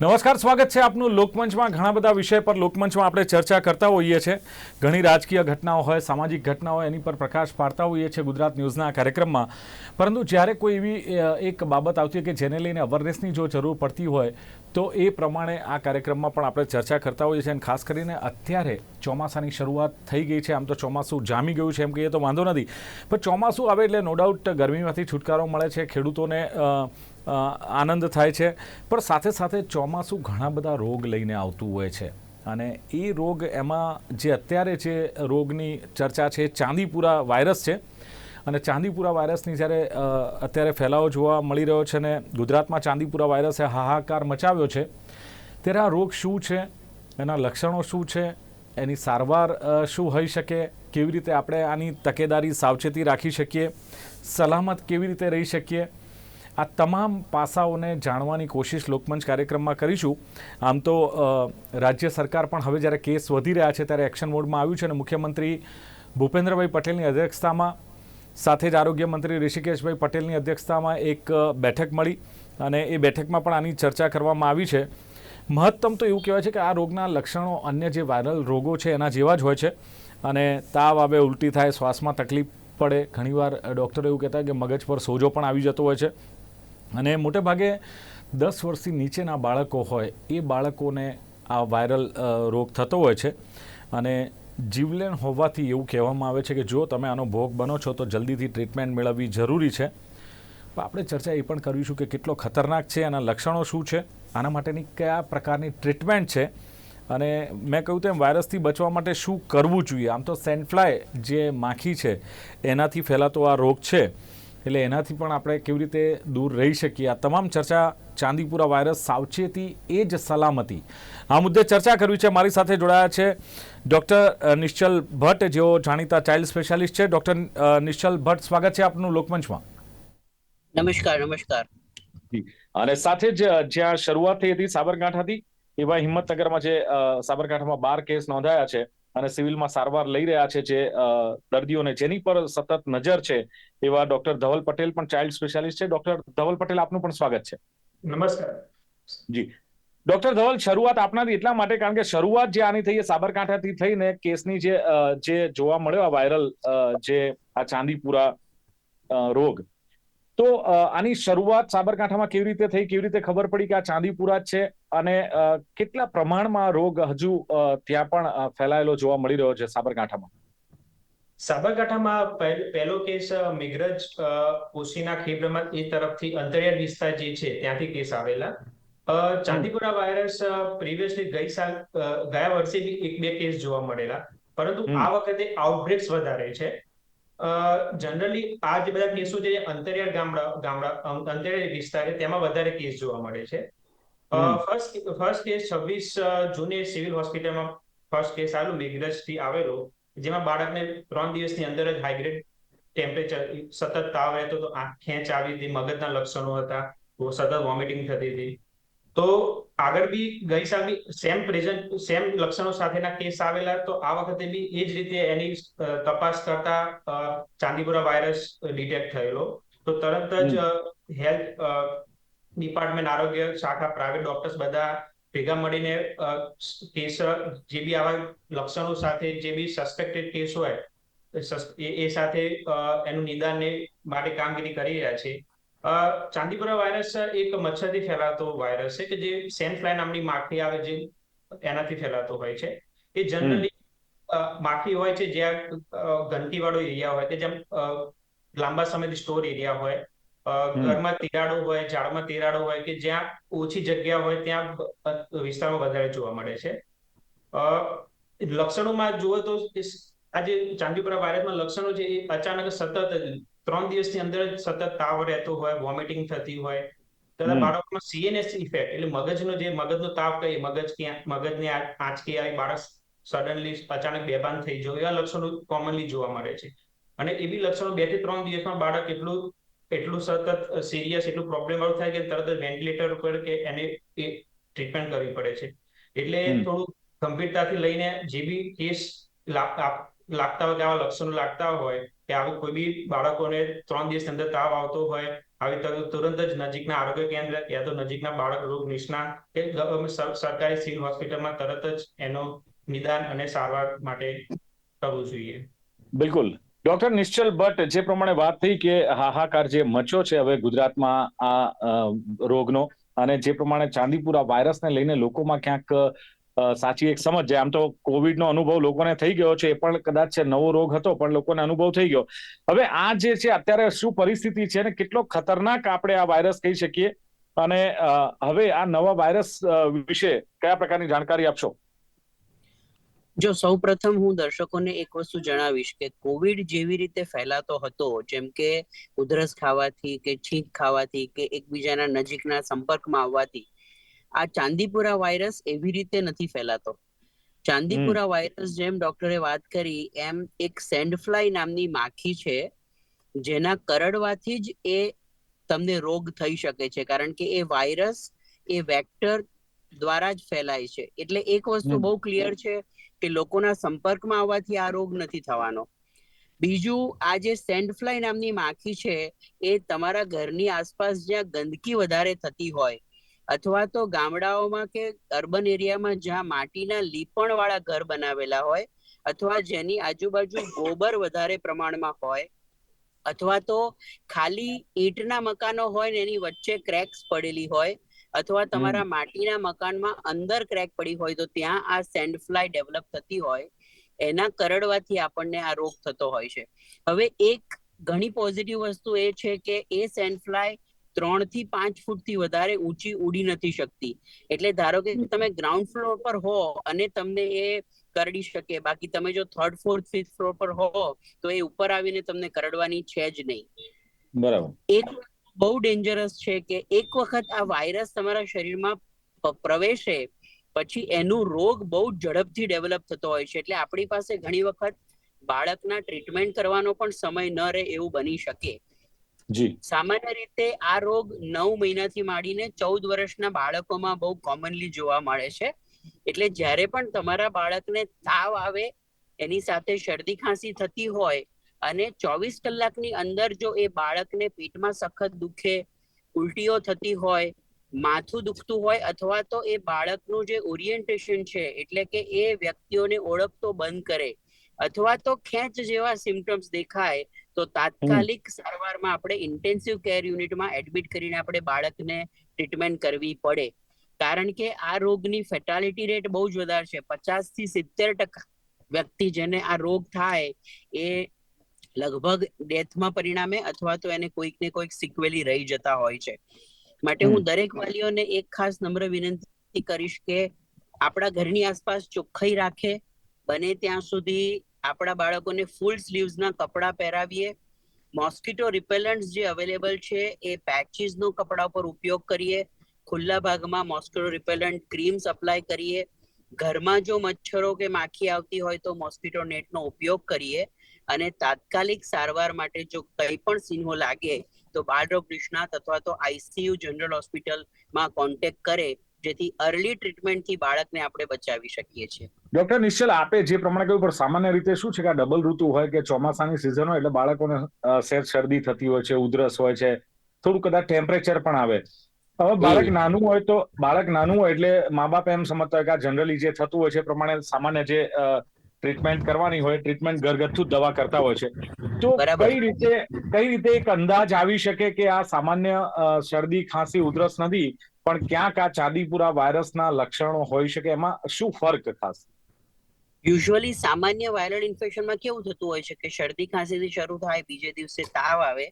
નમસ્કાર, સ્વાગત છે આપનું લોકમંચમાં. ઘણા બધા વિષય પર લોકમંચમાં આપણે ચર્ચા કરતા હોઈએ છીએ. ઘણી રાજકીય ઘટનાઓ હોય, સામાજિક ઘટનાઓ એની પર પ્રકાશ પાડતા હોઈએ છીએ ગુજરાત ન્યૂઝના કાર્યક્રમમાં. પરંતુ જ્યારે કોઈ એવી એક બાબત આવતી હોય કે જેને લઈને અવેરનેસની જો જરૂર પડતી હોય, તો એ પ્રમાણે આ કાર્યક્રમમાં પણ આપણે ચર્ચા કરતા હોઈએ છીએ અને ખાસ કરીને અત્યારે ચોમાસાની શરૂઆત થઈ ગઈ છે. આમ તો ચોમાસું જામી ગયું છે એમ કહીએ તો વાંધો નથી. પણ ચોમાસું આવે એટલે નો ડાઉટ ગરમીમાંથી છુટકારો મળે છે. ખેડૂતોને આનંદ થાય છે. પણ સાથે સાથે ચોમાસું ઘણા બધા રોગ લઈને આવતું હોય છે. અને એ રોગ એમાં જે અત્યારે જે રોગની ચર્ચા છે, ચાંદીપુરા વાયરસ છે. અને ચાંદીપુરા વાયરસની જ્યારે અત્યારે ફેલાવો જોવા મળી રહ્યો છે અને ગુજરાતમાં ચાંદીપુરા વાયરસે હાહાકાર મચાવ્યો છે, ત્યારે આ રોગ શું છે? એના લક્ષણો શું છે? એની સારવાર શું હોઈ શકે? કેવી રીતે આપણે આની તકેદારી સાવચેતી રાખી શકીએ? સલામત કેવી રીતે રહી શકીએ? આ તમામ પાસાઓને જાણવાની કોશિશ લોકમંચ કાર્યક્રમમાં કરીશું. આમ તો રાજ્ય સરકાર પણ હવે જ્યારે કેસ વધી રહ્યા છે ત્યારે એક્શન મોડમાં આવ્યું છે અને મુખ્યમંત્રી ભૂપેન્દ્રભાઈ પટેલની અધ્યક્ષતામાં સાથે જ આરોગ્ય મંત્રી ઋષિકેશભાઈ પટેલની અધ્યક્ષતામાં એક બેઠક મળી અને એ બેઠકમાં પણ આની ચર્ચા કરવામાં આવી છે. મહત્તમ તો એવું કહેવાય છે કે આ રોગના લક્ષણો અન્ય જે વાયરલ રોગો છે એના જેવા જ હોય છે અને તાવ આવે, ઉલટી થાય, શ્વાસમાં તકલીફ પડે. ઘણીવાર ડૉક્ટરો એવું કહેતા કે મગજ પર સોજો પણ આવી જતો હોય છે. અને મોટે ભાગે દસ વર્ષથી નીચેના બાળકો હોય, એ બાળકોને આ વાયરલ રોગ થતો હોય છે. અને જીવલેણ હોવાથી એવું કહેવામાં આવે છે કે જો તમે આનો ભોગ બનો છો તો જલ્દીથી ટ્રીટમેન્ટ મેળવવી જરૂરી છે. આપણે ચર્ચા એ પણ કરીશું કે કેટલો ખતરનાક છે એના લક્ષણો શું છે, આના માટેની કયા પ્રકારની ટ્રીટમેન્ટ છે. અને મેં કહ્યું તેમ વાયરસથી બચવા માટે શું કરવું જોઈએ? આમ તો સેન્ડફ્લાય જે માખી છે, એનાથી ફેલાતો આ રોગ છે. એટલે એનાથી પણ આપણે કેવી રીતે દૂર રહી શકીએ? આ તમામ ચર્ચા ચાંદીપુરા વાયરસ સાવચેતી એ જ સલામતી. આ મુદ્દે ચર્ચા કરવી છે મારી સાથે જોડાયા છે ડૉક્ટર નિશ્ચલ ભટ્ટ જેઓ જાણીતા ચાઇલ્ડ સ્પેશિયાલિસ્ટ છે. ડૉક્ટર નિશ્ચલ ભટ્ટ સ્વાગત છે આપનું લોકમંચમાં. નમસ્કાર નમસ્કાર. અને સાથે જ જ્યાં શરૂઆત થઈ હતી સાબરકાંઠાથી એવા હિંમતનગરમાં જે સાબરકાંઠામાં બાર કેસ નોંધાયા છે અને સિવિલમાં સારવાર લઈ રહ્યા છે જે દર્દીઓને જેની પર સતત નજર છે એવા ડોક્ટર ધવલ પટેલ પણ ચાઇલ્ડ સ્પેશિયાલિસ્ટ છે. ડોક્ટર ધવલ પટેલ આપનું પણ સ્વાગત છે. નમસ્કાર. જી. ડોક્ટર ધવલ શરૂઆત આપનાથી એટલા માટે કારણ કે શરૂઆત જે આની થઈ એ સાબરકાંઠાથી થઈને કેસની જે જે જોવા મળ્યો આ વાયરલ જે આ ચાંદીપુરા રોગ તો આની શરૂઆત સાબરકાંઠામાં કેવી રીતે થઈ? કેવી રીતે ખબર પડી કે આ ચાંદીપુરા છે? અને કેટલા પ્રમાણમાં રોગ હજુ ત્યાં પણ ફેલાયેલો જોવા મળી રહ્યો છે સાબરકાંઠામાં? સાબરકાંઠામાં પહેલો કેસ મેઘરજ ઓશીના ખેબ્રમત એ તરફથી અંતરિયાળ વિસ્તાર જે છે ત્યાંથી કેસ આવેલા. ચાંદીપુરા વાયરસ પ્રીવિયસલી ગઈ સાલ ગયા વર્ષે એક બે કેસ જોવા મળેલા. પરંતુ આ વખતે આઉટબ્રેક્સ વધારે છે. જનરલી આ જે બધા કેસો છે અંતરિયાળ ગામડા ગામડા અંતરિયાળ વિસ્તાર છે તેમાં વધારે કેસ જોવા મળે છે. ફર્સ્ટ ફર્સ્ટ કેસ છવ્વીસ જૂને સિવિલ હોસ્પિટલમાં ફર્સ્ટ કેસ આવેલો મેઘરજથી આવેલો જેમાં બાળકને ત્રણ દિવસની અંદર જ હાઈગ્રેડ ટેમ્પરેચર સતત તાવ રહેતો તો આંખ ખેંચ આવી હતી મગજના લક્ષણો હતા સતત વોમિટિંગ થતી હતી. તો આગળ બી ગઈ સાલ બી સેમ પ્રેઝન્ટ સેમ લક્ષણો સાથેના કેસ આવેલા તો આ વખતે બી એ જ રીતે એની તપાસ કરતા ચાંદીપુરા વાયરસ ડિટેક્ટ થયેલો. તો તરત જ હેલ્થ ડિપાર્ટમેન્ટ આરોગ્ય શાખા પ્રાઇવેટ ડોક્ટર્સ બધા ભેગા મળીને કેસ જે બી આવા લક્ષણો સાથે જે બી સસ્પેક્ટેડ કેસ હોય એ સાથે એનું નિદાન માટે કામગીરી કરી રહ્યા છે. ચાંદીપુરા વાયરસ એક મચ્છરથી ફેલાતો વાયરસ છે કે જે સેન ફ્લાય નામની માખી આવે છે એનાથી ફેલાતો હોય છે. એ જનરલી માખી હોય છે જ્યાં ગંદકી વાળો એરિયા હોય કે જેમ લાંબા સમયથી સ્ટોર એરિયા હોય ઘરમાં તિરાડો હોય ઝાડમાં તિરાડો હોય કે જ્યાં ઓછી જગ્યા હોય ત્યાં વિસ્તારમાં વધારે જોવા મળે છે. અ, લક્ષણોમાં જુઓ તો આ જે ચાંદીપુરા વાયરસમાં લક્ષણો છે એ અચાનક સતત ત્રણ દિવસની અંદર સતત તાવ રહેતો હોય વોમિટિંગ થતી હોય તથા બાળકનો સીએનએસ ઇફેક્ટ એટલે મગજનો જે મગજનો તાવ કહીએ મગજ ક્યાં મગજને આંચકી આવી બાળક સડનલી અચાનક બેભાન થઈ જવું એવા લક્ષણો કોમનલી જોવા મળે છે. અને એવી લક્ષણો બેથી ત્રણ દિવસમાં બાળક એટલું એટલું સતત સિરિયસ એટલું પ્રોબ્લેમ વાળું થાય કે તરત જ વેન્ટિલેટર ઉપર કે એને એ ટ્રીટમેન્ટ કરવી પડે છે. એટલે થોડું ગંભીરતાથી લઈને જે બી કેસ લાગતા હોય કે આવા લક્ષણો લાગતા હોય કે આવી કોઈ બી બાળકોને ત્રણ દિવસની અંદર તાવ આવતો હોય, આવી તો તુરંત જ નજીકના આરોગ્ય કેન્દ્ર યા તો નજીકના બાળક રોગ નિષ્ણાત કે સરકારી સિવિલ હોસ્પિટલમાં તરત જ એનો નિદાન અને સારવાર માટે કરવું જોઈએ. બિલકુલ. ડોક્ટર નિશ્ચલ ભટ્ટ, જે પ્રમાણે વાત થઈ કે હાહાકાર જે મચ્યો છે હવે ગુજરાતમાં આ રોગનો અને જે પ્રમાણે ચાંદીપુરા વાયરસને લઈને લોકોમાં ક્યાંક સાચી એક સમજ છે. આમ તો કોવિડનો અનુભવ લોકોને થઈ ગયો છે. એ પણ કદાચ છે નવો રોગ હતો, પણ લોકોને અનુભવ થઈ ગયો. હવે આ જે છે, અત્યારે શું પરિસ્થિતિ છે અને કેટલો ખતરનાક આપણે આ વાયરસ કહી શકીએ? અને હવે આ નવા વાયરસ વિશે કયા પ્રકારની જાણકારી આપશો? જો સૌપ્રથમ હું દર્શકોને એક વસ્તુ જણાવીશ કે કોવિડ જેવી રીતે ફેલાતો હતો, જેમ કે ઉધરસ ખાવાથી કે છીંક ખાવાથી કે એકબીજાના નજીકના સંપર્કમાં આવવાથી આ ચાંદીપુરા વાયરસ એવી રીતે નથી ફેલાતો. ચાંદીપુરા વાયરસ જેમ ડોક્ટરે વાત કરી એમ એક સેન્ડફ્લાય નામની માખી છે જેના કરડવાથી જ એ તમને રોગ થઈ શકે છે. કારણ કે એ વાયરસ એ વેક્ટર દ્વારા જ ફેલાય છે. એટલે એક વસ્તુ બહુ ક્લિયર છે કે લોકોના સંપર્કમાં આવવાથી આ રોગ નથી થવાનો. બીજું આ જે સેન્ડફ્લાય નામની માખી છે એ તમારા ઘરની આસપાસ જ્યાં ગંદકી વધારે થતી હોય અથવા તો ગામડાઓમાં કે અર્બન એરિયામાં જ્યાં માટીના લીપણ વાળા ઘર બનાવેલા હોય અથવા જેની આજુબાજુ ગોબર વધારે પ્રમાણમાં હોય અથવા તો ખાલી ઈંટના મકાનો હોય ને એની વચ્ચે ક્રેક્સ પડેલી હોય અથવા તમારા માટીના મકાનમાં અંદર ક્રેક પડી હોય તો ત્યાં આ સેન્ડ ફ્લાય ડેવલપ થતી હોય એના કરડવાથી આપણને આ રોગ થતો હોય છે. હવે એક ઘણી પોઝિટિવ વસ્તુ એ છે કે એ સેન્ડ ફ્લાય ત્રણથી પાંચ ફૂટથી વધારે ઊંચી ઉડી નથી શકતી. એટલે ધારો કે તમે ગ્રાઉન્ડ ફ્લોર પર હો અને તમને એ કરડી શકે બાકી તમે જો થર્ડ ફોર્થ ફિફ્થ ફ્લોર પર હો તો એ ઉપર આવીને તમને કરડવાની છે જ નહીં. બરાબર. એક બહુ ડેન્જરસ છે કે એક વખત આ વાયરસ તમારા શરીરમાં પ્રવેશે પછી એનું રોગ બહુ ઝડપથી ડેવલપ થતો હોય છે. એટલે આપણી પાસે ઘણી વખત બાળકના ટ્રીટમેન્ટ કરવાનો પણ સમય ન રહે એવું બની શકે. સામાન્ય રીતે આ રોગ નવ મહિનાથી માંડીને ચૌદ વર્ષના બાળકોમાં બહુ કોમનલી જોવા મળે છે. એટલે જ્યારે પણ તમારા બાળકને તાવ આવે, એની સાથે શરદી ખાંસી થતી હોય અને ચોવીસ કલાકની અંદર જો એ બાળકને પેટમાં સખત દુખે, ઉલટીઓ થતી હોય, માથું દુખતું હોય અથવા તો એ બાળકનું જે ઓરિએન્ટેશન છે, એટલે કે એ વ્યક્તિઓને ઓળખતો બંધ કરે અથવા તો ખેંચ જેવા સિમ્ટમ્સ દેખાય તો તાત્કાલિક સારવારમાં આપણે ઇન્ટેન્સિવ કેર યુનિટમાં એડમિટ કરીને આપણે બાળકને ટ્રીટમેન્ટ કરવી પડે. કારણ કે આ રોગની ફેટાલિટી રેટ બહુ જ વધારે છે પચાસથી સિત્તેર ટકા વ્યક્તિ જેને આ રોગ થાય એ લગભગ ડેથમાં પરિણામે અથવા તો એને કોઈક ને કોઈક સિક્વેલી રહી જતા હોય છે. માટે હું દરેક વાલીઓને એક ખાસ નમ્ર વિનંતી કરીશ કે આપણા ઘરની આસપાસ ચોખ્ખાઈ રાખે. બને ત્યાં સુધી આપણા બાળકોને ફૂલ સ્લીવ્સના કપડાં પહેરાવીએ. મોસ્કિટો રિપેલન્ટ્સ જે અવેલેબલ છે, એ પેચીસનો કપડા પર ઉપયોગ કરીએ. ખુલ્લા ભાગમાં મોસ્કિટો રિપેલન્ટ ક્રીમ્સ અપ્લાય કરીએ. ઘરમાં જો મચ્છરો કે માખી આવતી હોય તો મોસ્કિટો નેટનો ઉપયોગ કરીએ. અને તાત્કાલિક સારવાર માટે જો કંઈ પણ સિંહો લાગે, તો બાળરોગ નિષ્ણાત અથવા તો આઈસીયુ જનરલ હોસ્પિટલમાં કોન્ટેક્ટ કરે. જેથી અર્લી ટ્રીટમેન્ટથી બાળકને આપણે બચાવી શકીએ છીએ. ડોક્ટર નિશ્ચલ આપે જે પ્રમાણે કહ્યું પણ સામાન્ય રીતે શું છે કે આ ડબલ ઋતુ હોય કે ચોમાસાની સિઝન હોય એટલે બાળકોને સેર શરદી થતી હોય છે ઉધરસ હોય છે થોડું કદાચ ટેમ્પરેચર પણ આવે. હવે બાળક નાનું હોય તો બાળક નાનું હોય એટલે મા બાપ એમ સમજતા હોય કે આ જનરલી જે થતું હોય છે પ્રમાણે સામાન્ય જે ટ્રીટમેન્ટ કરવાની હોય ટ્રીટમેન્ટ ઘરગથ્થુ દવા કરતા હોય છે. તો કઈ રીતે કઈ રીતે એક અંદાજ આવી શકે કે આ સામાન્ય શરદી ખાંસી ઉધરસ નથી પણ ક્યાંક આ ચાંદીપુરા વાયરસના લક્ષણો હોઈ શકે એમાં શું ફર્ક ખાસ? યુઝ્યુઅલી સામાન્ય વાયરલ ઇન્ફેક્શનમાં કેવું થતું હોય છે કે શરદી ખાંસીથી શરૂ થાય બીજે દિવસે તાવ આવે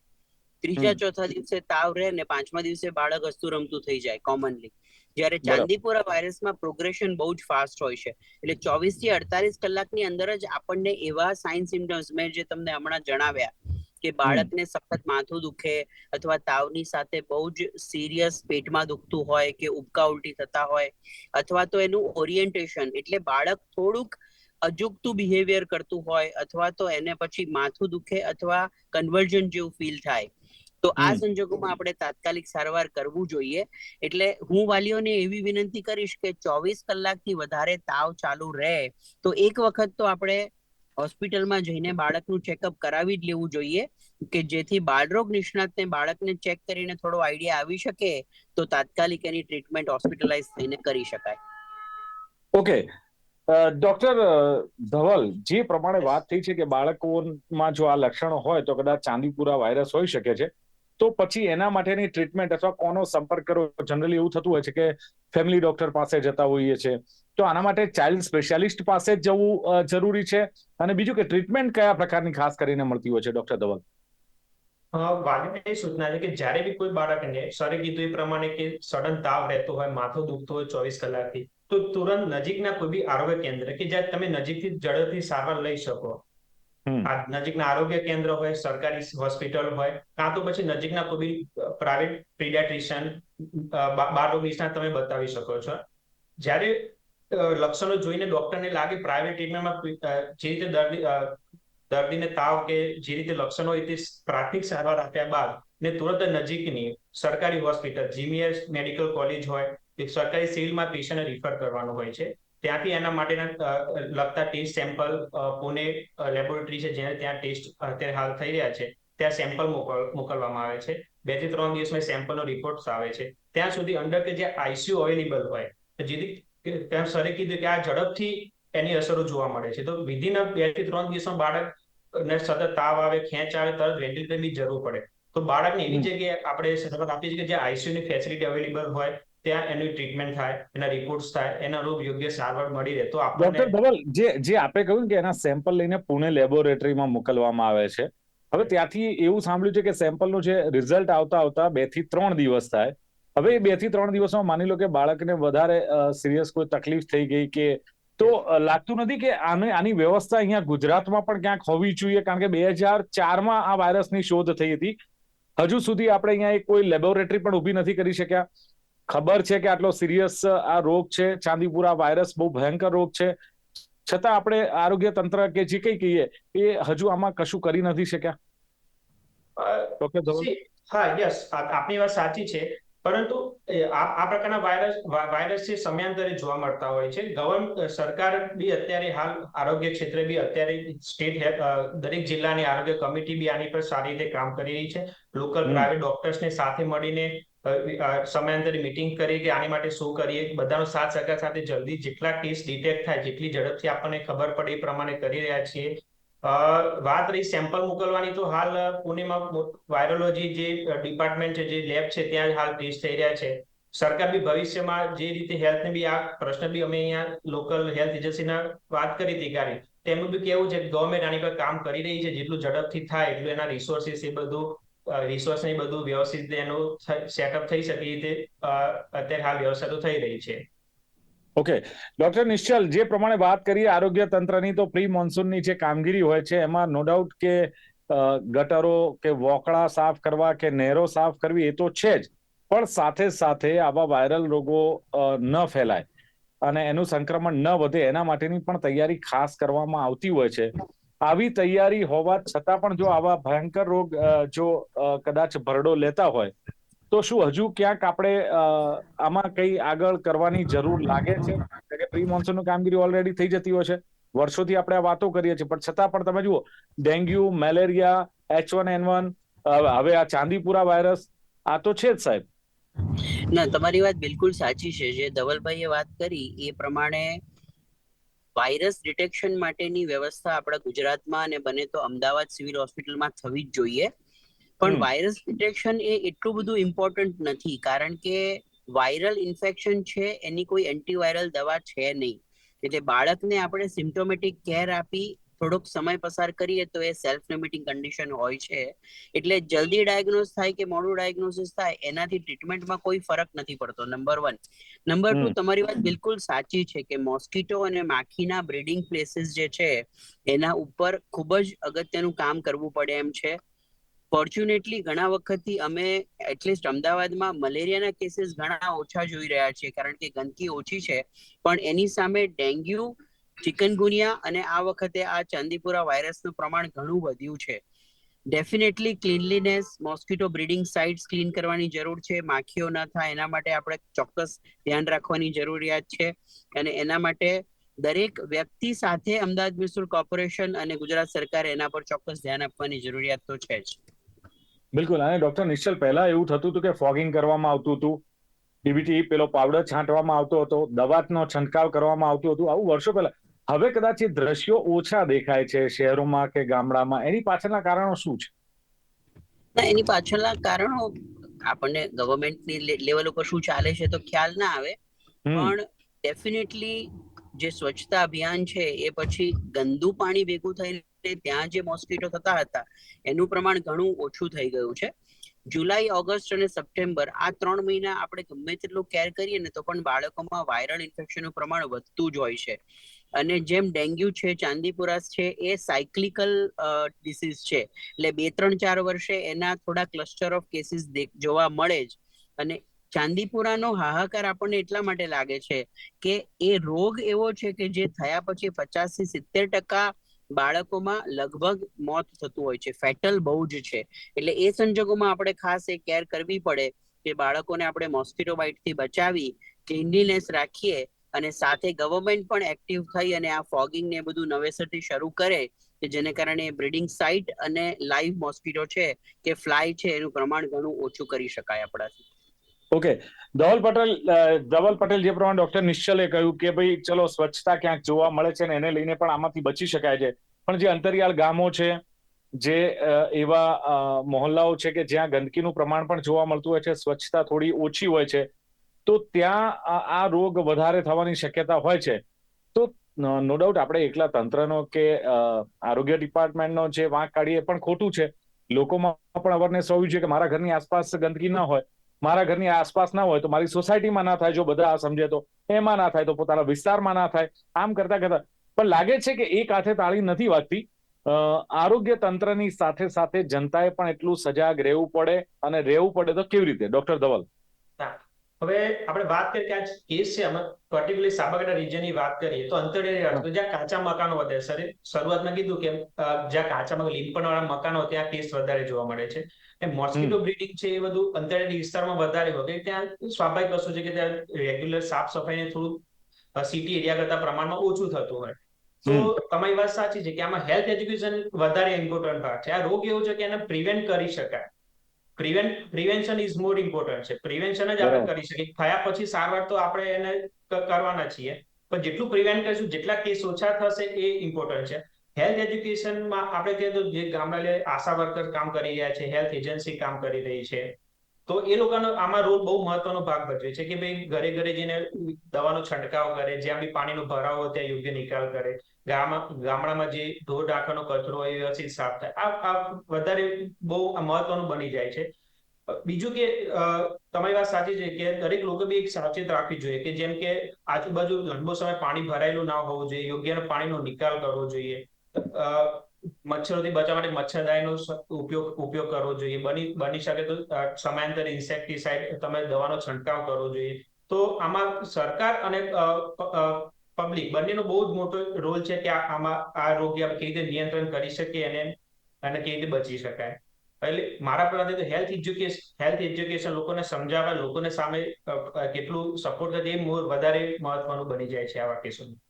ત્રીજા ચોથા દિવસે તાવ રહે ને પાંચમા દિવસે બાળક હસતું રમતું થઈ જાય કોમનલી જ્યારે. ચાંદીપુરા વાયરસમાં પ્રોગ્રેશન બહુ જ ફાસ્ટ હોય છે. એટલે ચોવીસથી અડતાલીસ કલાકની અંદર જ આપણને એવા સાઇન સિમ્ટમ્સ મેં જે તમને હમણાં જણાવ્યા કે બાળકને સખત માથું દુખે અથવા તાવની સાથે બહુ જ સિરિયસ પેટમાં દુખતું હોય કે ઉબકા ઉલટી થતા હોય અથવા તો એનું ઓરિએન્ટેશન એટલે બાળક થોડુંક અજુગતું બિહેવિયર કરતું હોય અથવા તો એને પછી માથું દુખે અથવા કન્વર્ઝન જેવું ફીલ થાય. તો આ સંજોગોમાં આપણે તાત્કાલિક સારવાર કરવું જોઈએ. એટલે હું વાલીઓને એવી વિનંતી કરીશ કે ચોવીસ કલાકથી વધારે તાવ ચાલુ રહે તો એક વખત તો આપણે હોસ્પિટલમાં જઈને બાળકનું ચેકઅપ કરાવી જ લેવું જોઈએ કે જેથી બાળરોગ નિષ્ણાતને બાળકને ચેક કરીને થોડો આઈડિયા આવી શકે તો તાત્કાલિક એની ટ્રીટમેન્ટ હોસ્પિટલાઇઝ થઈને કરી શકાય. ઓકે. ડોક્ટર ધવલ જે પ્રમાણે વાત થઈ છે કે બાળકોમાં જો આ લક્ષણો હોય તો કદાચ ચાંદીપુરા વાયરસ હોઈ શકે છે. તો પછી એના માટેની ટ્રીટમેન્ટ અથવા કોનો સંપર્ક કરવો? જનરલી એવું થતું હોય છે કે ફેમિલી ડોક્ટર પાસે જતા હોઈએ છે. તો આના માટે ચાઇલ્ડ સ્પેશિયાલિસ્ટ પાસે જવું જરૂરી છે. અને બીજું કે ટ્રીટમેન્ટ કયા પ્રકારની ખાસ કરીને મળતી હોય છે ડોક્ટર ધવલ? વાલીને સૂચના છે કે જ્યારે બી કોઈ બાળકને સરે કીધું એ પ્રમાણે કે સડન તાવ રહેતો હોય, માથો દુખતો હોય ચોવીસ કલાકથી, તો તુરંત નજીકના કોઈ બી આરોગ્ય કેન્દ્ર કે જ્યાં તમે નજીકથી ઝડપથી સારવાર લઈ શકો. નજીકના આરોગ્ય કેન્દ્ર હોય, સરકારી હોસ્પિટલ હોય, કાં તો પછી નજીકના કોઈ પ્રાઇવેટ પીડિયાટ્રિશિયન બાળ રોગ નિષ્ણાત તમે બતાવી શકો છો. જ્યારે લક્ષણો જોઈને ડોક્ટરને લાગે પ્રાઇવેટ ટ્રીટમેન્ટમાં જે રીતે દર્દી દર્દીને તાવ કે જે રીતે લક્ષણો હોય તે પ્રાથમિક સારવાર આપ્યા બાદ ને તુરંત નજીકની સરકારી હોસ્પિટલ, જીમીએસ મેડિકલ કોલેજ હોય, કે સરકારી સિવિલમાં પેશન્ટને રિફર કરવાનું હોય છે ત્યાંથી એના માટેના લગતા ટેસ્ટ સેમ્પલ પુણે લેબોરેટરી છે જેને ત્યાં ટેસ્ટ અત્યારે હાલ થઈ રહ્યા છે ત્યાં સેમ્પલ મોકલવામાં આવે છે. બેથી ત્રણ દિવસમાં સેમ્પલનો રિપોર્ટ આવે છે. ત્યાં સુધી અંડર કે જે આઈસીયુ અવેલેબલ હોય જેથી ત્યાં સરે કીધું કે આ ઝડપથી એની અસરો જોવા મળે છે. તો વિધિન બેથી ત્રણ દિવસમાં બાળક ને સતત તાવ આવે ખેંચ આવે તરત વેન્ટિલેટરની જરૂર પડે. તો બાળકને એવી જગ્યાએ આપણે સતત આપીએ છીએ કે જે આઈસીયુની ફેસિલિટી અવેલેબલ હોય ત્યાં એની ટ્રીટમેન્ટ થાય, એના રિપોર્ટ્સ થાય, એના રોગ યોગ્ય સારવાર મળી રહે તો ડોક્ટર ધવલ, જે જે આપે કહ્યું કે એના સેમ્પલ લઈને પુણે લેબોરેટરીમાં મોકલવામાં આવે છે, હવે ત્યાંથી એવું સાંભળ્યું છે કે સેમ્પલનું જે રિઝલ્ટ આવતા આવતા બેથી ત્રણ દિવસ થાય. હવે એ બેથી ત્રણ દિવસમાં માની લો કે બાળકને વધારે સિરિયસ કોઈ તકલીફ થઈ ગઈ કે તો લાગતું નથી કે આને, આની વ્યવસ્થા અહીંયા ગુજરાતમાં પણ ક્યાંક હોવી જોઈએ, કારણ કે બે હજાર ચારમાં આ વાયરસની શોધ થઈ હતી. હજુ સુધી આપણે અહીંયા કોઈ લેબોરેટરી પણ ઊભી નથી કરી શક્યા. ખબર છે કે આટલો સિરિયસ આ રોગ છે ચાંદીપુરા વાયરસ બહુ ભયંકર રોગ છે. છતાં આપણે આરોગ્ય તંત્ર કે જે કંઈ કહીએ એ હજુ આમાં કશું કરી નથી શક્યા. ડોક્ટર હા યસ આપની વાત સાચી છે. પરંતુ આ આ પ્રકારના વાયરસ વાયરસ છે સમયાંતરે જોવા મળતા હોય છે ગવર્ન સરકાર બી અત્યારે હાલ આરોગ્ય ક્ષેત્રે બી અત્યારે સ્ટેટ દરેક જિલ્લાની આરોગ્ય કમિટી બી આની પર સારી રીતે કામ કરી રહી છે. લોકલ. પ્રાઇવેટ ડોક્ટર્સને સાથે મળીને સમયાંતરે મિટિંગ કરીએ કે આની માટે શું કરીએ? બધાનો સાથ સહકાર સાથે જલ્દી જેટલા કેસ ડિટેક્ટ થાય, જેટલી ઝડપથી આપણને ખબર પડે એ પ્રમાણે કરી રહ્યા છીએ. વાત રહી સેમ્પલ મોકલવાની તો હાલ પુણેમાં વાયરોલોજી જે ડિપાર્ટમેન્ટ છે, જે લેબ છે, ત્યાં હાલ ટેસ્ટ થઈ રહ્યા છે. સરકાર બી ભવિષ્યમાં જે રીતે હેલ્થને બી આ પ્રશ્ન બી અમે અહીંયા લોકલ હેલ્થ એજન્સીના વાત કરી હતી ગાડી. તેમનું બી કેવું છે ગવર્મેન્ટ આની પર કામ કરી રહી છે, જેટલું ઝડપથી થાય, એટલું એના રિસોર્સિસ એ બધું રિસોર્સ ને બધું વ્યવસ્થિત એનું સેટઅપ થઈ શકે તે અત્યારે હાલ વ્યવસ્થા તો થઈ રહી છે. ઓકે ડોક્ટર નિશ્ચલ જે પ્રમાણે વાત કરીએ આરોગ્ય તંત્રની, તો પ્રી મોન્સૂનની જે કામગીરી હોય છે, એમાં નો ડાઉટ કે ગટરો કે વોકળા સાફ કરવા કે નહેરો સાફ કરવી એ તો છે જ. પણ સાથે સાથે આવા વાયરલ રોગો ન ફેલાય. અને એનું સંક્રમણ ન વધે એના માટેની પણ તૈયારી ખાસ કરવામાં આવતી હોય છે. આવી તૈયારી હોવા છતાં પણ જો આવા ભયંકર રોગ જો કદાચ ભરડો લેતા હોય, તો શું હજુ ક્યાંક આપણે આમાં કઈ આગળ કરવાની જરૂર લાગે છે? કે પ્રી મોન્સૂનની કામગીરી ઓલરેડી થઈ જતી હોય છે. વર્ષોથી આપણે આ વાતો કરીએ છીએ. પણ છતાં પણ તમે જુઓ, dengue, malaria, H one N one હવે આ ચાંદીપુરા વાયરસ, આ તો છે જ સાહેબ. ના, તમારી વાત બિલકુલ સાચી છે. જે ધવલભાઈએ વાત કરી, એ પ્રમાણે વાયરસ ડિટેક્શન માટેની વ્યવસ્થા આપણા ગુજરાતમાં અને બને તો અમદાવાદ સિવિલ હોસ્પિટલમાં થવી જ જોઈએ. પણ વાયરસ ડિટેક્શન એ એટલું બધું ઇમ્પોર્ટન્ટ નથી કારણ કે વાયરલ ઇન્ફેક્શન છે એની કોઈ એન્ટીવાયરલ દવા છે નહીં. એટલે બાળકને આપણે સિમ્ટોમેટિક કેર આપી થોડોક સમય પસાર કરીએ તો એ સેલ્ફ લિમિટિંગ કન્ડિશન હોય છે. એટલે જલ્દી ડાયગ્નોઝ થાય કે મોડું ડાયગ્નોસિસ થાય એનાથી ટ્રીટમેન્ટમાં કોઈ ફરક નથી પડતો નંબર વન નંબર ટુ તમારી વાત બિલકુલ સાચી છે કે મોસ્કીટો અને માખીના બ્રીડિંગ પ્લેસીસ જે છે એના ઉપર ખૂબ જ અગત્યનું કામ કરવું પડે એમ છે. ફોર્ચ્યુનેટલી ઘણા વખતથી અમે એટલીસ્ટ અમદાવાદમાં મલેરિયાના કેસીસ ઘણા ઓછા જોઈ રહ્યા છીએ કારણ કે ગંદકી ઓછી છે. પણ એની સામે ડેન્ગ્યુ ચિકનગુનિયા અને આ વખતે આ ચાંદીપુરા વાયરસનું પ્રમાણ ઘણું વધ્યું છે. Definitely cleanliness mosquito breeding sites clean કરવાની જરૂર છે. માખીઓ ના થાય એના માટે આપણે ચોક્કસ ધ્યાન રાખવાની જરૂરિયાત છે. અને એના માટે દરેક વ્યક્તિ સાથે અમદાવાદ મ્યુનિસિપલ કોર્પોરેશન અને ગુજરાત સરકારે એના પર ચોક્કસ ધ્યાન આપવાની જરૂરિયાત તો છે જ. બિલકુલ. અને ડોક્ટર, નિશ્ચલ, પહેલા એવું થતું હતું કે ફોગિંગ કરવામાં આવતું હતું. ડીબીટી પેલો પાવડર છાંટવામાં આવતો હતો. દવાનો છંટકાવ કરવામાં આવતું હતું. આવું વર્ષો પહેલા હવે કદાચ એ દ્રશ્યો ઓછા દેખાય છે શહેરોમાં કે ગામડામાં એની પાછળના કારણો શું છે? એની પાછળના કારણો આપણને ગવર્મેન્ટની લેવલ ઉપર શું ચાલે છે તો ખ્યાલ ના આવે. પણ ડેફિનેટલી જે સ્વચ્છતા અભિયાન છે એ પછી ગંદુ પાણી ભેગું થઈને ત્યાં જે મોસ્કીટો થતા હતા એનું પ્રમાણ ઘણું ઓછું થઈ ગયું છે. જુલાઈ ઓગસ્ટ અને સપ્ટેમ્બર આ ત્રણ મહિના આપણે ગમે તેટલું કેર કરીએ ને તો પણ બાળકોમાં વાયરલ ઇન્ફેક્શનનું પ્રમાણ વધતું જ હોય છે. અને જેમ ડેન્ગ્યુ છે, ચાંદીપુરાસ છે, એ સાયક્લિકલ ડિસીઝ છે. એટલે બે ત્રણ ચાર વર્ષે એના થોડા ક્લસ્ટર ઓફ કેસીસ જોવા મળે જ. અને ચાંદીપુરાનો હાહાકાર આપણને એટલા માટે લાગે છે કે એ રોગ એવો છે કે જે થયા પછી પચાસથી સિત્તેર ટકા બાળકોમાં લગભગ મોત થતું હોય છે. ફેટલ બહુ જ છે. એટલે એ સંજોગોમાં આપણે ખાસ એ કેર કરવી પડે કે બાળકોને આપણે મોસ્કીટો બાઇટથી બચાવી ક્લિનલીનેસ રાખીએ અને સાથે ગવર્મેન્ટ પણ એક્ટિવ થઈ અને આ ફોગિંગ ને બધું નવેસરથી શરૂ કરે, કે જેને કારણે બ્રીડિંગ સાઇટ અને લાઈવ મોસ્કીટો છે, કે ફ્લાય છે, એનું પ્રમાણ ઘણું ઓછું કરી શકાય આપણાથી. ઓકે ધવલ પટેલ ધવલ પટેલ જે પ્રમાણે ડોક્ટર નિશ્ચલે કહ્યું કે ભાઈ ચલો સ્વચ્છતા ક્યાંક જોવા મળે છે ને એને લઈને પણ આમાંથી બચી શકાય છે. પણ જે અંતરિયાળ ગામો છે, જે એવા મોહલ્લાઓ છે કે જ્યાં ગંદકીનું પ્રમાણ પણ જોવા મળતું હોય છે, સ્વચ્છતા થોડી ઓછી હોય છે તો ત્યાં આ રોગ વધારે થવાની શક્યતા હોય છે. તો, નો ડાઉટ આપણે એકલા તંત્રનો કે આરોગ્ય ડિપાર્ટમેન્ટનો જે વાંક કાઢીએ પણ ખોટું છે. લોકોમાં પણ અવેરનેસ હોવી જોઈએ કે મારા ઘરની આસપાસ ગંદકી ના હોય, મારા ઘરની આસપાસ ના હોય તો મારી સોસાયટીમાં ના થાય જો બધા આ સમજે તો, એમાં ના થાય તો પોતાના વિસ્તારમાં ના થાય, આમ કરતા કરતા. પણ લાગે છે કે એક હાથે તાળી નથી વાગતી આરોગ્ય તંત્રની સાથે સાથે જનતાએ પણ એટલું સજાગ રહેવું પડે અને રહેવું પડે તો કેવી રીતે? ડોક્ટર ધવલ. હવે આપણે વાત કરીએ કે આ કેસ છે આમાં પર્ટિક્યુલર સાબરકાંઠા region ની વાત કરીએ તો અંતરિયાળ વિસ્તાર, જ્યાં કાચા મકાનો વધે સર શરૂઆતમાં કીધું કે જ્યાં કાચા મકાન લીંપણવાળા મકાનો ત્યાં કેસ વધારે જોવા મળે છે. અને મોસ્કીટો બ્રીડિંગ છે એ બધું અંતરિયાળ વિસ્તારમાં વધારે હોય કે ત્યાં સ્વાભાવિક વસ્તુ છે કે ત્યાં રેગ્યુલર સાફ સફાઈને થોડું સિટી એરિયા કરતા પ્રમાણમાં ઓછું થતું હોય. તો તમારી વાત સાચી છે કે આમાં હેલ્થ એજ્યુકેશન વધારે ઇમ્પોર્ટન્ટ ભાગ છે. આ રોગ એવો છે કે એને પ્રિવેન્ટ કરી શકાય. Prevent prevention is more important છે. પ્રિવેન્શન જ આપણે કરી શકીએ. થયા પછી સારવાર તો આપણે એને કરવાના છીએ. પણ જેટલું પ્રિવેન્ટ કરીશું જેટલા કેસ ઓછા થશે એ ઇમ્પોર્ટન્ટ છે. હેલ્થ એજ્યુકેશનમાં આપણે કહીએ તો જે ગામડા આશા વર્કર કામ કરી રહ્યા છે હેલ્થ એજન્સી કામ કરી રહી છે તો એ લોકોનો આમાં રોલ બહુ મહત્વનો ભાગ ભજવે છે કે ભાઈ ઘરે ઘરે જઈને દવાનો છંટકાવ કરે જ્યાં બી પાણીનો ભરાવો ત્યાં યોગ્ય નિકાલ કરે. ગામડામાં જે ઢોર ઢાંકાનો કચરો એ વ્યવસ્થિત સાફ થાય. આ વધારે બહુ મહત્વનું બની જાય છે. બીજું કે તમારી વાત સાચી છે કે દરેક લોકો બી એક સાવચેત રાખવી જોઈએ કે જેમ કે આજુબાજુ લાંબો સમય પાણી ભરાયેલું ના હોવું જોઈએ, યોગ્ય પાણીનો નિકાલ કરવો જોઈએ મચ્છરોથી બચવા માટે મચ્છરદાનીનો ઉપયોગ ઉપયોગ કરવો જોઈએ. બની બની શકે તો સમયાંતરે ઇન્સેક્ટિસાઇડ, તમે દવાનો છંટકાવ કરવો જોઈએ. તો આમાં સરકાર અને પબ્લિક બંનેનો બહુ જ મોટો રોલ છે કે આમાં આ રોગ આપણે કેવી રીતે નિયંત્રણ કરી શકીએ અને અને કેવી રીતે બચી શકાય. એટલે મારા પ્રમાણે તો હેલ્થ એજ્યુકેશન હેલ્થ એજ્યુકેશન લોકોને સમજાવવા, લોકોને સામે કેટલું સપોર્ટ કરે એ વધારે મહત્વનું બની જાય છે આવા કેસોમાં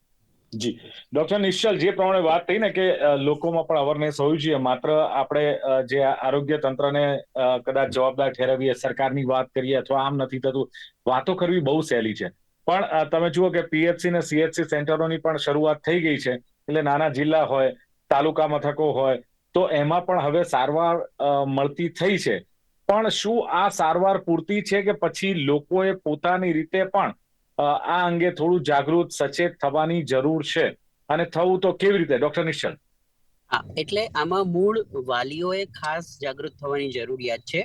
જી. ડોક્ટર નિશ્ચલ, જે પ્રમાણે વાત થઈ ને કે લોકોમાં પણ અવેરનેસ હોવી જોઈએ, માત્ર આપણે જે આરોગ્ય તંત્રને કદાચ જવાબદાર ઠેરવીએ, સરકારની વાત કરીએ અથવા આમ નથી થતું, વાતો કરવી બહુ સહેલી છે. પણ તમે જુઓ કે પીએચસી ને સીએચસી સેન્ટરોની પણ શરૂઆત થઈ ગઈ છે. એટલે નાના જિલ્લા હોય, તાલુકા મથકો હોય, તો એમાં પણ હવે સારવાર મળતી થઈ છે. પણ શું આ સારવાર પૂરતી છે કે પછી લોકોએ પોતાની રીતે પણ આ અંગે થોડું જાગૃત, સચેત થવાની જરૂર છે? અને થવું તો કેવી રીતે? ડોક્ટર નિશ્ચલ. હા, એટલે આમાં મૂળ વાલીઓએ ખાસ જાગૃત થવાની જરૂરિયાત છે.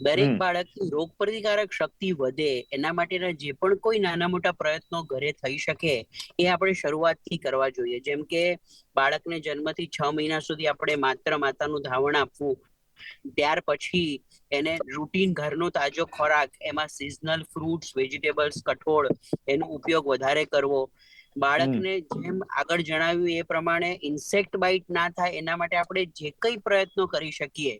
દરેક બાળકની રોગ પ્રતિકારક શક્તિ વધે એના માટેના જે પણ કોઈ નાના મોટા પ્રયત્નો ઘરે થઈ શકે એ આપણે શરૂઆતથી કરવા જોઈએ. જેમ કે બાળકને જન્મથી છ મહિના સુધી આપણે માત્ર માતાનું ધાવણ આપવું ત્યાર પછી એને રૂટીન ઘરનો તાજો ખોરાક એમાં સિઝનલ ફ્રૂટ્સ વેજીટેબલ્સ કઠોળ એનો ઉપયોગ વધારે કરવો. બાળકને જેમ આગળ જણાવ્યું એ પ્રમાણે ઇન્સેક્ટ બાઇટ ના થાય એના માટે આપણે જે કઈ પ્રયત્નો કરી શકીએ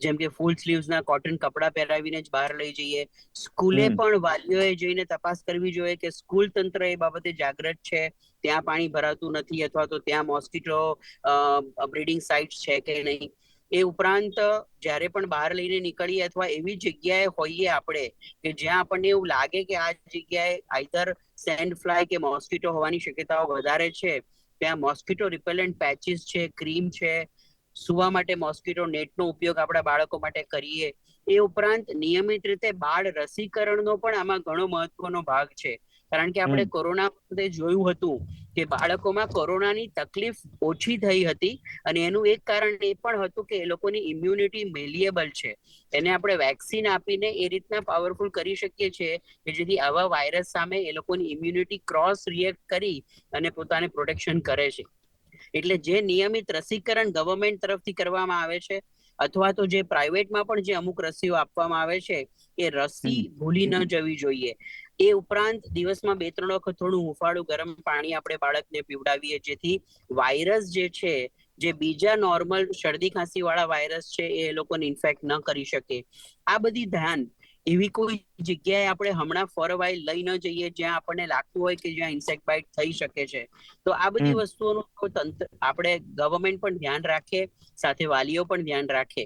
જેમ કે ફૂલ સ્લીવ્સના કોટન કપડાં પહેરાવીને જ બહાર લઈ જઈએ. સ્કૂલે પણ વાલીઓએ જઈને તપાસ કરવી જોઈએ કે સ્કૂલ તંત્ર એ બાબતે જાગૃત છે ત્યાં પાણી ભરાતું નથી અથવા તો ત્યાં મોસ્કીટો બ્રીડિંગ સાઇટ્સ છે કે નહીં. એ ઉપરાંત જ્યારે પણ બહાર લઈને નીકળીએ અથવા એવી જગ્યાએ હોઈએ આપણે કે જ્યાં આપણને એવું લાગે કે આ જગ્યાએ આઈધર સેન્ડ ફ્લાય કે મોસ્કીટો હોવાની શક્યતાઓ વધારે છે ત્યાં મોસ્કીટો રિપેલન્ટ પેચીસ છે ક્રીમ છે સુવા માટે મોસ્કીટો નેટનો ઉપયોગ આપણા બાળકો માટે કરીએ એ ઉપરાંત નિયમિત રીતે બાળ રસીકરણનો પણ આમાં ઘણો મહત્વનો ભાગ છે. કારણ કે આપણે કોરોના વખતે જોયું હતું કે બાળકોમાં કોરોનાની તકલીફ ઓછી થઈ હતી અને એનું એક કારણ એ પણ હતું કે એ લોકોની ઇમ્યુનિટી મેલિયેબલ છે. એને આપણે વેક્સિન આપીને એ રીતના પાવરફુલ કરી શકીએ છીએ કે જેથી આવા વાયરસ સામે એ લોકોની ઇમ્યુનિટી ક્રોસ રિએક્ટ કરી અને પોતાને પ્રોટેક્શન કરે છે. એટલે જે નિયમિત રસીકરણ ગવર્મેન્ટ તરફથી કરવામાં આવે છે અથવા તો જે પ્રાઇવેટમાં પણ જે અમુક રસીઓ આપવામાં આવે છે એ રસી ભૂલી ન જવી જોઈએ. એ ઉપરાંત દિવસમાં બે ત્રણ વખત થોડું હુંફાળું ગરમ પાણી આપણે બાળકને પીવડાવીએ જેથી વાયરસ જે છે જે બીજા નોર્મલ શરદી ખાંસી વાળા વાયરસ છે એ લોકોને ઇન્ફેક્ટ ન કરી શકે. આ બધી ધ્યાન એવી કોઈ જગ્યાએ આપણે હમણાં ફોર વાઇલ લઈ ન જઈએ જ્યાં આપણને લાગતું હોય કે જ્યાં ઇન્સેક્ટ બાઇટ થઈ શકે છે. તો આ બધી વસ્તુઓનું તંત્ર આપણે ગવર્મેન્ટ પણ ધ્યાન રાખે સાથે વાલીઓ પણ ધ્યાન રાખે.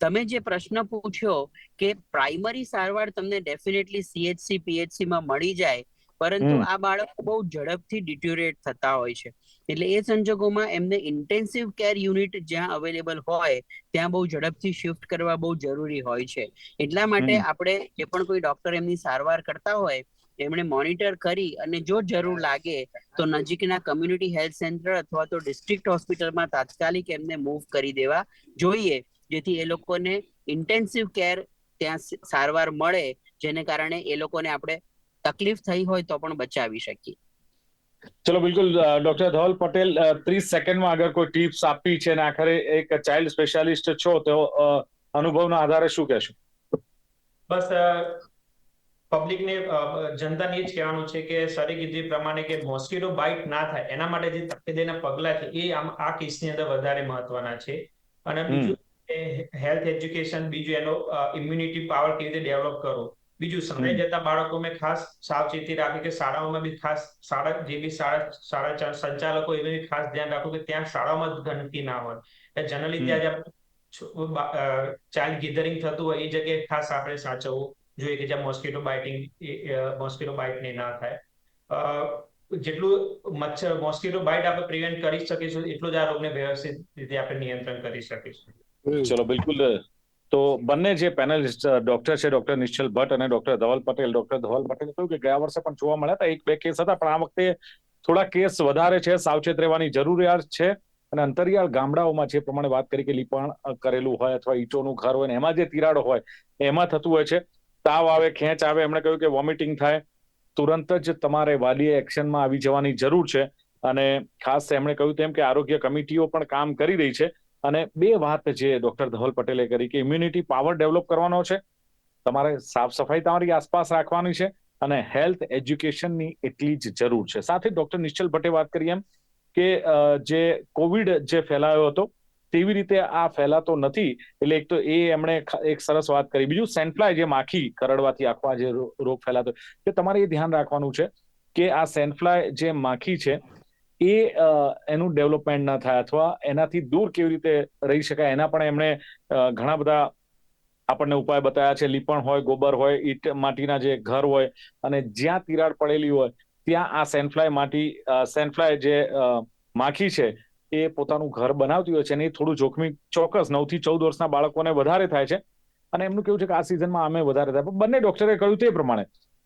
તમે જે પ્રશ્ન પૂછ્યો કે પ્રાઇમરી સારવાર તમને ડેફિનેટલી સીએચસી પીએચસી માં મળી જાય પરંતુ આ બાળકો બહુ ઝડપથી ડિટ્યુરેટ થતા હોય છે. એટલે એ સંજોગોમાં એમને ઇન્ટેન્સિવ કેર યુનિટ જ્યાં અવેલેબલ હોય ત્યાં બહુ ઝડપથી શિફ્ટ કરવા બહુ જરૂરી હોય છે. એટલા માટે આપણે જે પણ કોઈ ડોક્ટર એમની સારવાર કરતા હોય એમણે મોનિટર કરી અને જો જરૂર લાગે તો નજીકના કમ્યુનિટી હેલ્થ સેન્ટર અથવા તો ડિસ્ટ્રિક્ટ હોસ્પિટલમાં તાત્કાલિક એમને મૂવ કરી દેવા જોઈએ જેથી એ લોકોને ઇન્ટેન્સિવ કેર ત્યાં સારવાર મળે જેને કારણે એ લોકોને આપણે તકલીફ થઈ હોય તો પણ બચાવી શકીએ. ચલો બિલકુલ ડોક્ટર ધવલ પટેલ ત્રીસ સેકન્ડમાં અગર કોઈ ટિપ્સ આપી છે અને આખરે એક ચાઇલ્ડ સ્પેશિયાલિસ્ટ છો તો અનુભવના આધારે શું કહેશો? બસ પબ્લિકને જનતાને એ જ કહેવાનું છે કે સરે કીધું પ્રમાણે કે મોસ્કીટો બાઇટ ના થાય એના માટે જે તકેદારીના પગલા છે એ આમ આ કેસની અંદર વધારે મહત્વના છે. અને બીજું હેલ્થ એજ્યુકેશન બીજું એનો ઇમ્યુનિટી પાવર કેવી રીતે ડેવલપ કરો બીજું સમય. જતા બાળકોને ખાસ સાવચેતી રાખવી કે શાળાઓમાં બી ખાસ શાળા જે બી શાળા શાળા સંચાલકો એનું બી ખાસ ધ્યાન રાખવું કે ત્યાં શાળામાં જ ગંદકી ના હોય. જનરલી ત્યાં જ્યાં ચાઇલ્ડ ગેધરિંગ થતું હોય એ જગ્યાએ ખાસ આપણે સાચવવું જોઈએ કે જ્યાં મોસ્કીટો બાઇટિંગ મોસ્કીટો બાઇટ ને ના થાય. અ, જેટલું મચ્છર મોસ્કીટો બાઇટ આપણે પ્રિવેન્ટ કરી શકીશું એટલું જ આ રોગને વ્યવસ્થિત રીતે આપણે નિયંત્રણ કરી શકીશું. ચલો બિલકુલ તો બંને જે પેનલિસ્ટ ડોક્ટર છે ડોક્ટર નિશ્ચલ ભટ્ટ અને ડોક્ટર ધવલ પટેલ ડોક્ટર ધવલ પટેલ કહ્યું કે ગયા વર્ષે પણ જોવા મળ્યા હતા, એક, બે કેસ હતા, પણ આ વખતે થોડા કેસ વધારે છે, સાવચેત રહેવાની જરૂરિયાત છે અને અંતરિયાળ ગામડાઓમાં જે પ્રમાણે વાત કરી કે લીપણ કરેલું હોય અથવા ઈંટોનું ઘર હોય એમાં જે તિરાડો હોય એમાં થતું હોય છે. તાવ આવે, ખેંચ આવે, એમણે કહ્યું કે વોમિટિંગ થાય, તુરંત જ તમારે વાલીએ એક્શનમાં આવી જવાની જરૂર છે અને ખાસ એમણે કહ્યું તેમ કે આરોગ્ય કમિટીઓ પણ કામ કરી રહી છે. અને બે વાત જે ડોક્ટર ધવલ પટેલે કરી કે ઇમ્યુનિટી પાવર ડેવલપ કરવાનો છે. તમારે સાફ સફાઈ તમારી આસપાસ રાખવાની છે અને હેલ્થ એજ્યુકેશનની એટલી જ જરૂર છે. સાથે ડોક્ટર નિશ્ચલ ભટ્ટે વાત કરી એમ કે જે કોવિડ જે ફેલાયો હતો તેવી રીતે આ ફેલાતો નથી. એટલે એક તો એ એમણે એક સરસ વાત કરી. બીજું સેન્ફ્લાય જે માખી કરડવાથી આખો જે રોગ ફેલાતો કે તમારે એ ધ્યાન રાખવાનું છે કે આ સેન્ફ્લાય જે માખી છે એ એનું ડેવલપમેન્ટ ના થાય અથવા એનાથી દૂર કેવી રીતે રહી શકાય એના પણ એમણે ઘણા બધા આપણને ઉપાય બતાવ્યા છે. લીપણ હોય, ગોબર હોય, ઈટ માટીના જે ઘર હોય અને જ્યાં તિરાડ પડેલી હોય ત્યાં આ સેન્ફ્લાય માટી સેન્ફ્લાય જે માખી છે એ પોતાનું ઘર બનાવતી હોય છે અને એ થોડું જોખમી ચોક્કસ નવથી ચૌદ વર્ષના બાળકોને વધારે થાય છે. અને એમનું કેવું છે કે આ સિઝનમાં અમે વધારે થાય પણ બંને ડોક્ટરે કહ્યું તે પ્રમાણે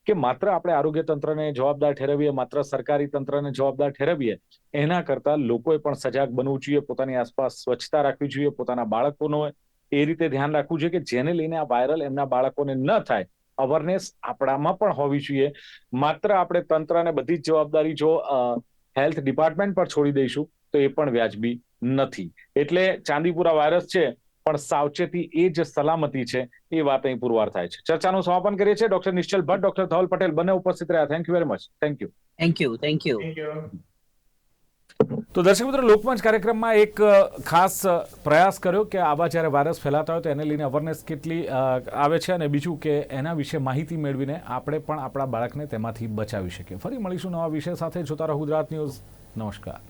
કે માત્ર આપણે આરોગ્ય તંત્રને જવાબદાર ઠેરવીએ, માત્ર સરકારી તંત્રને જવાબદાર ઠેરવીએ, એના કરતા લોકોએ પણ સજાગ બનવું જોઈએ, પોતાની આસપાસ સ્વચ્છતા રાખવી જોઈએ, પોતાના બાળકોનો એ રીતે ધ્યાન રાખવું જોઈએ કે જેને લઈને આ વાયરલ એમના બાળકોને ન થાય. અવેરનેસ આપણામાં પણ હોવી જોઈએ. માત્ર આપણે તંત્રને બધી જ જવાબદારી જો હેલ્થ ડિપાર્ટમેન્ટ પર છોડી દઈશું, તો એ પણ વ્યાજબી નથી. એટલે ચાંદીપુરા વાયરસ છે પણ સાવચેતી એ જ સલામતી છે એ વાત અહીં પુરવાર થાય છે. ચર્ચાનું સમાપન કરીએ છીએ. ડોક્ટર નિશ્ચલ ભટ્ટ ડોક્ટર ધવલ પટેલ બંને ઉપસ્થિત રહ્યા. Thank you very much thank you thank you thank you તો દર્શક મિત્રો લોકમંચ કાર્યક્રમમાં એક ખાસ પ્રયાસ કર્યો કે આવા જ્યારે વાયરસ ફેલાતા હોય તો એને લઈને અવેરનેસ કેટલી આવે છે અને બીજું કે એના વિશે માહિતી મેળવીને આપણે પણ આપણા બાળકને તેમાંથી બચાવી શકીએ. ફરી મળીશું નવા વિષય સાથે. જોતા રહો ગુજરાત ન્યૂઝ. નમસ્કાર.